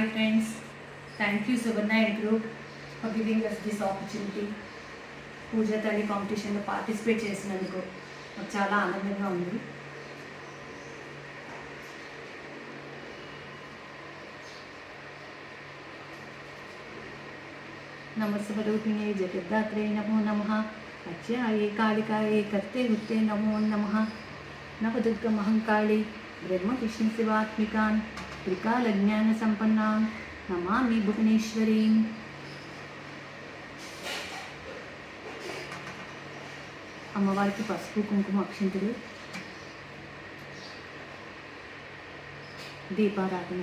Hi friends, thank you Subarna and group for giving us this opportunity. పూజా తల్లి కాంపిటీషన్లో participate చేసినందుకు నాకు చాలా ఆనందంగా ఉంది. నమస్వరూపిణే జగద్దాత్రే నమో నమ. అత్యాయే కాళికాయే కర్తే వృత్తే నమో నమ. నవదుర్గమహంకాళి బ్రహ్మ విష్ణు శివాత్మికాన్. త్రికాలజ్ఞానసంపన్నాం నమామి భువనేశ్వరీం అమ్మవారికి పసుపు కుంకుమ అక్షింతలు దీపారాధన.